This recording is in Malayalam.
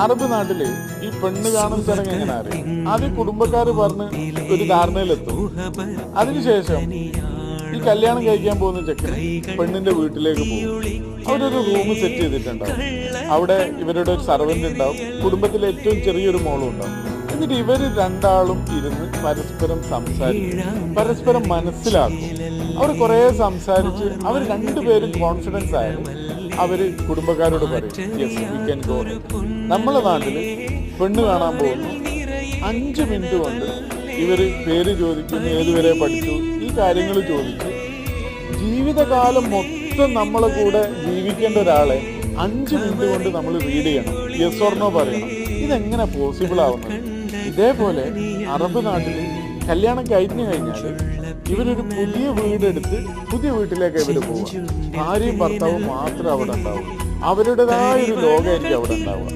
അറബ് നാട്ടിൽ ഈ പെണ്ണ് കാണുന്ന ചടങ്ങ് എങ്ങനെ അറിയാം? ആദ്യം കുടുംബക്കാര് പറഞ്ഞ് ഒരു ധാരണയിലെത്തും. അതിനുശേഷം ഈ കല്യാണം കഴിക്കാൻ പോകുന്ന ചെക്കൻ പെണ്ണിന്റെ വീട്ടിലേക്ക് പോകും. അവരൊരു റൂം സെറ്റ് ചെയ്തിട്ടുണ്ടാവും. അവിടെ ഇവരുടെ ഒരു സർവന്റ് ഉണ്ടാവും. കുടുംബത്തിലെ ഏറ്റവും ചെറിയൊരു മോളും ഉണ്ടാവും. എന്നിട്ട് ഇവർ രണ്ടാളും ഇരുന്ന് പരസ്പരം സംസാരിക്കും പരസ്പരം മനസ്സിലാക്കും. അവർ കുറെ സംസാരിച്ച് അവർ രണ്ടുപേരും കോൺഫിഡൻസ് ആയാലും അവർ കുടുംബക്കാരോട് പറയും വി ഗോ നമ്മളെ നാട്ടിൽ പെണ്ണ് കാണാൻ പോകുന്നു. അഞ്ച് മിനിറ്റ് കൊണ്ട് ഇവർ പേര് ചോദിക്കുന്നു ഏതുവരെ പഠിച്ചു? ഈ കാര്യങ്ങൾ ചോദിച്ചു. ജീവിതകാലം മൊത്തം നമ്മളെ കൂടെ ജീവിക്കേണ്ട ഒരാളെ അഞ്ച് മിനിറ്റ് കൊണ്ട് നമ്മൾ റീഡ് ചെയ്യണം. യെസ് ഓർണോ പറയണം. ഇതെങ്ങനെ പോസിബിൾ ആവുന്നത്? ഇതേപോലെ അറബ് നാട്ടിൽ കല്യാണം കഴിഞ്ഞു കഴിഞ്ഞാൽ ഇവരൊരു പുതിയ വീടെടുത്ത് പുതിയ വീട്ടിലേക്ക് ഇവർ പോവുക. ഭാര്യയും ഭർത്താവും മാത്രം അവിടെ ഉണ്ടാവും അവരുടേതായ ഒരു ലോകമായിരിക്കും അവിടെ ഉണ്ടാവുക.